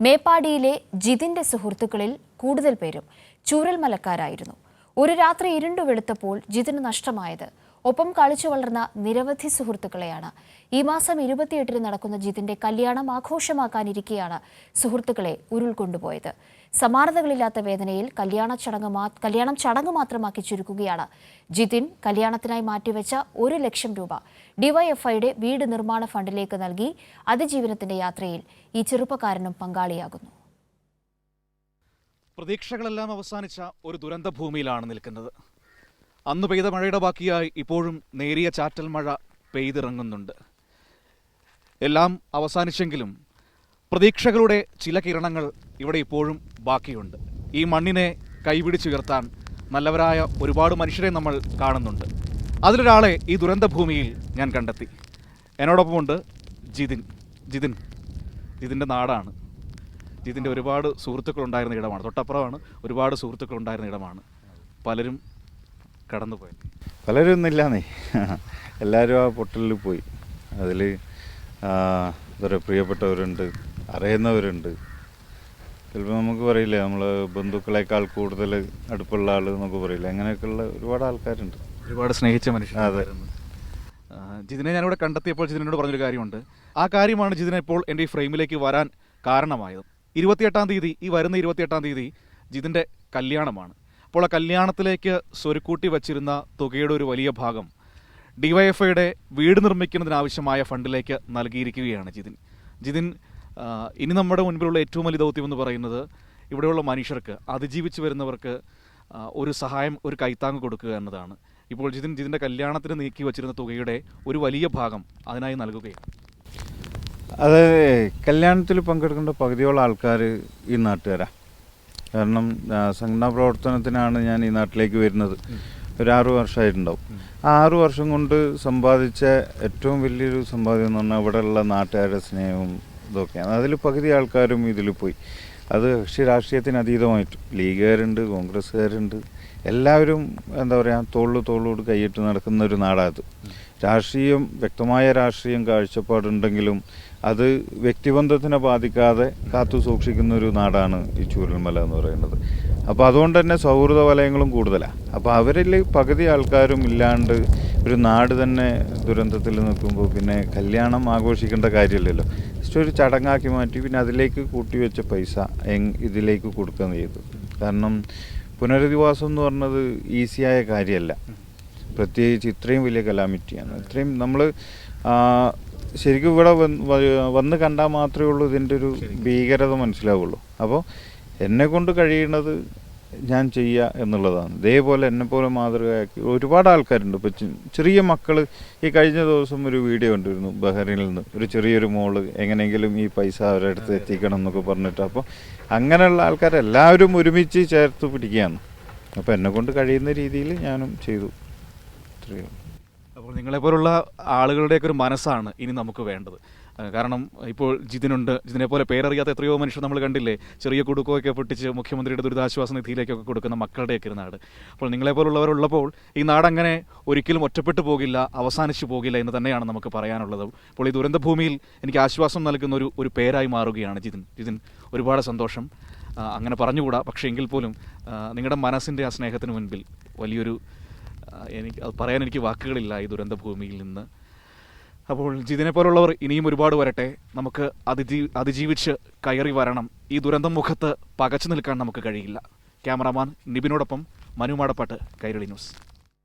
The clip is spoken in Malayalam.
മേപ്പാടിയിലെ ജിതിന്റെ സുഹൃത്തുക്കളിൽ കൂടുതൽ പേരും ചൂരൽമലക്കാരായിരുന്നു. ഒരു രാത്രി ഇരുണ്ടു വെളുത്തപ്പോൾ ജിതിന് നഷ്ടമായത്. ഒപ്പം കളിച്ചു വളർന്ന നിരവധി സുഹൃത്തുക്കളെയാണ്. ഈ മാസം ഇരുപത്തിയെട്ടിന് നടക്കുന്ന ജിതിന്റെ കല്യാണം ആഘോഷമാക്കാനിരിക്കെയാണ് സുഹൃത്തുക്കളെ ഉരുൾക്കൊണ്ടുപോയത് സമാനതകളില്ലാത്ത വേദനയിൽ കല്യാണ ചടങ്ങ് മാ കല്യാണം ചടങ്ങ് മാത്രമാക്കി ചുരുക്കുകയാണ്. ജിതിൻ കല്യാണത്തിനായി മാറ്റിവെച്ച ഒരു ലക്ഷം രൂപ ഡിവൈഎഫ്ഐയുടെ വീട് നിർമ്മാണ ഫണ്ടിലേക്ക് നൽകി അതിജീവനത്തിന്റെ യാത്രയിൽ ഈ ചെറുപ്പക്കാരനും പങ്കാളിയാകുന്നു. പ്രതീക്ഷകളെല്ലാം അവസാനിച്ച ഒരു ദുരന്ത ഭൂമിയിലാണ് നിൽക്കുന്നത്. അന്ന് പെയ്ത മഴയുടെ ബാക്കിയായി ഇപ്പോഴും നേരിയ ചാറ്റൽ മഴ പെയ്തിറങ്ങുന്നുണ്ട്. എല്ലാം അവസാനിച്ചെങ്കിലും പ്രതീക്ഷകളുടെ ചില കിരണങ്ങൾ ഇവിടെ ഇപ്പോഴും ബാക്കിയുണ്ട്. ഈ മണ്ണിനെ കൈപിടിച്ചുയർത്താൻ നല്ലവരായ ഒരുപാട് മനുഷ്യരെ നമ്മൾ കാണുന്നുണ്ട്. അതിലൊരാളെ ഈ ദുരന്ത ഭൂമിയിൽ ഞാൻ കണ്ടെത്തി. എന്നോടൊപ്പമുണ്ട് ജിതിൻ. ജിതിൻ ജിതിന്റെ നാടാണ്. ജിതിന്റെ ഒരുപാട് സുഹൃത്തുക്കൾ ഉണ്ടായിരുന്ന ഇടമാണ്. തൊട്ടപ്പുറമാണ് ഒരുപാട് സുഹൃത്തുക്കൾ ഉണ്ടായിരുന്ന ഇടമാണ്. പലരും കടന്നുപോയത്. പലരും ഒന്നുമില്ലാന്നേ എല്ലാവരും ആ പൊട്ടലിൽ പോയി. അതിൽ എന്താ പ്രിയപ്പെട്ടവരുണ്ട് അറിയുന്നവരുണ്ട്. ചിലപ്പോൾ നമുക്ക് പറയില്ലേ നമ്മൾ ബന്ധുക്കളെക്കാൾ കൂടുതൽ അടുപ്പുള്ള ആൾ നമുക്ക് പറയില്ലേ. അങ്ങനെയൊക്കെയുള്ള ഒരുപാട് ആൾക്കാരുണ്ട്. ഒരുപാട് സ്നേഹിച്ച മനുഷ്യൻ അതെ. ജിതിനെ ഞാനിവിടെ കണ്ടെത്തിയപ്പോൾ ജിതിനോട് പറഞ്ഞൊരു കാര്യമുണ്ട്. ആ കാര്യമാണ് ജിതിനെ ഇപ്പോൾ എന്റെ ഈ ഫ്രെയിമിലേക്ക് വരാൻ കാരണമായത്. ഇരുപത്തിയെട്ടാം തീയതി ഈ വരുന്ന ഇരുപത്തിയെട്ടാം തീയതി ജിതിന്റെ കല്യാണമാണ്. അപ്പോൾ ആ കല്യാണത്തിലേക്ക് സ്വരുക്കൂട്ടി വച്ചിരുന്ന തുകയുടെ ഒരു വലിയ ഭാഗം ഡിവൈഎഫ്ഐയുടെ വീട് നിർമ്മിക്കുന്നതിനാവശ്യമായ ഫണ്ടിലേക്ക് നൽകിയിരിക്കുകയാണ് ജിതിൻ. ജിതിൻ ഇനി നമ്മുടെ മുൻപിലുള്ള ഏറ്റവും വലിയ ദൗത്യം എന്ന് പറയുന്നത് ഇവിടെയുള്ള മനുഷ്യർക്ക് അതിജീവിച്ച് വരുന്നവർക്ക് ഒരു സഹായം ഒരു കൈത്താങ് കൊടുക്കുക എന്നതാണ്. ഇപ്പോൾ ജിതിൻ ജിതിന്റെ കല്യാണത്തിന് നീക്കി വച്ചിരുന്ന തുകയുടെ ഒരു വലിയ ഭാഗം അതിനായി നൽകുകയാണ്. അത് കല്യാണത്തിൽ പങ്കെടുക്കേണ്ട പകുതിയോളം ആൾക്കാർ ഈ നാട്ടുകാരാ. കാരണം സംഘടനാ പ്രവർത്തനത്തിനാണ് ഞാൻ ഈ നാട്ടിലേക്ക് വരുന്നത്. ഒരു ആറു വർഷമായിട്ടുണ്ടാവും. ആ ആറു വർഷം കൊണ്ട് സമ്പാദിച്ച ഏറ്റവും വലിയൊരു സമ്പാദ്യം എന്ന് പറഞ്ഞാൽ ഇവിടെയുള്ള നാട്ടുകാരുടെ സ്നേഹവും ഇതൊക്കെയാണ്. അതിൽ പകുതി ആൾക്കാരും ഇതിൽ പോയി. അത് കക്ഷി രാഷ്ട്രീയത്തിന് അതീതമായിട്ട്. ലീഗുകാരുണ്ട് കോൺഗ്രസ്സുകാരുണ്ട്. എല്ലാവരും എന്താ പറയുക തോളു തോളോട് കൈയിട്ട് നടക്കുന്ന ഒരു നാടാത് രാഷ്ട്രീയം വ്യക്തമായ രാഷ്ട്രീയം കാഴ്ചപ്പാടുണ്ടെങ്കിലും അത് വ്യക്തിബന്ധത്തിനെ ബാധിക്കാതെ കാത്തു സൂക്ഷിക്കുന്ന ഒരു നാടാണ് ഈ ചൂരൽമല എന്ന് പറയുന്നത്. അപ്പോൾ അതുകൊണ്ട് തന്നെ സൗഹൃദ വലയങ്ങളും കൂടുതലാണ് അപ്പോൾ അവരിൽ പകുതി ആൾക്കാരും ഇല്ലാണ്ട് ഒരു നാട് തന്നെ ദുരന്തത്തിൽ നിൽക്കുമ്പോൾ പിന്നെ കല്യാണം ആഘോഷിക്കേണ്ട കാര്യമില്ലല്ലോ. ജസ്റ്റ് ഒരു ചടങ്ങാക്കി മാറ്റി പിന്നെ അതിലേക്ക് കൂട്ടിവെച്ച പൈസ ഇതിലേക്ക് കൊടുക്കുകയെന്ന് ചെയ്തു കാരണം പുനരധിവാസം എന്ന് പറഞ്ഞത് ഈസിയായ കാര്യമല്ല. പ്രത്യേകിച്ച് ഇത്രയും വലിയ കലാമിറ്റിയാണ്. ഇത്രയും നമ്മൾ ശരിക്കും ഇവിടെ വന്ന് വന്ന് കണ്ടാൽ മാത്രമേ ഉള്ളൂ ഇതിന്റെ ഒരു ഭീകരത മനസ്സിലാവുള്ളൂ. അപ്പോൾ എന്നെ കൊണ്ട് കഴിയുന്നത് ഞാൻ ചെയ്യുക എന്നുള്ളതാണ്. ഇതേപോലെ എന്നെ പോലെ മാതൃകയാക്കി ഒരുപാട് ആൾക്കാരുണ്ട്. ഇപ്പോൾ ചെറിയ മക്കൾ ഈ കഴിഞ്ഞ ദിവസം ഒരു വീഡിയോ ഉണ്ടായിരുന്നു ബഹ്റൈനിൽ നിന്ന്. ഒരു ചെറിയൊരു മോൾ എങ്ങനെയെങ്കിലും ഈ പൈസ അവരുടെ അടുത്ത് എത്തിക്കണം എന്നൊക്കെ പറഞ്ഞിട്ട്. അപ്പോൾ അങ്ങനെയുള്ള ആൾക്കാരെല്ലാവരും ഒരുമിച്ച് ചേർത്ത് പിടിക്കുകയാണ്. അപ്പോൾ എന്നെ കൊണ്ട് കഴിയുന്ന രീതിയിൽ ഞാനും ചെയ്തു. അപ്പോൾ നിങ്ങളെപ്പോലുള്ള ആളുകളുടെയൊക്കെ ഒരു മനസ്സാണ് ഇനി നമുക്ക് വേണ്ടത്. കാരണം ഇപ്പോൾ ജിതിനുണ്ട്. ജിതിനെ പോലെ പേരറിയാത്ത എത്രയോ മനുഷ്യർ നമ്മൾ കണ്ടില്ലേ? ചെറിയ കുടുക്കമൊക്കെ പൊട്ടിച്ച് മുഖ്യമന്ത്രിയുടെ ദുരിതാശ്വാസ നിധിയിലേക്കൊക്കെ കൊടുക്കുന്ന മക്കളുടെയൊക്കെ നാട്. അപ്പോൾ നിങ്ങളെപ്പോലുള്ളവരുള്ളപ്പോൾ ഈ നാടങ്ങനെ ഒരിക്കലും ഒറ്റപ്പെട്ടു പോകില്ല അവസാനിച്ചു പോകില്ല എന്ന് തന്നെയാണ് നമുക്ക് പറയാനുള്ളത്. അപ്പോൾ ഈ ദുരന്ത ഭൂമിയിൽ എനിക്ക് ആശ്വാസം നൽകുന്ന ഒരു ഒരു പേരായി മാറുകയാണ് ജിതിൻ. ജിതിൻ ഒരുപാട് സന്തോഷം. അങ്ങനെ പറഞ്ഞുകൂടാ. പക്ഷേ എങ്കിൽ പോലും നിങ്ങളുടെ മനസ്സിന്റെ ആ സ്നേഹത്തിന് മുൻപിൽ വലിയൊരു എനിക്ക് അത് പറയാൻ എനിക്ക് വാക്കുകളില്ല ഈ ദുരന്തഭൂമിയിൽ നിന്ന്. അപ്പോൾ ജിതിനെ പോലുള്ളവർ ഇനിയും ഒരുപാട് വരട്ടെ. നമുക്ക് അതിജീ അതിജീവിച്ച് കയറി വരണം. ഈ ദുരന്തം മുഖത്ത് പകച്ചു നിൽക്കാൻ നമുക്ക് കഴിയില്ല. ക്യാമറാമാൻ നിബിനോടൊപ്പം മനുമാടപ്പാട്ട് കൈരളി ന്യൂസ്.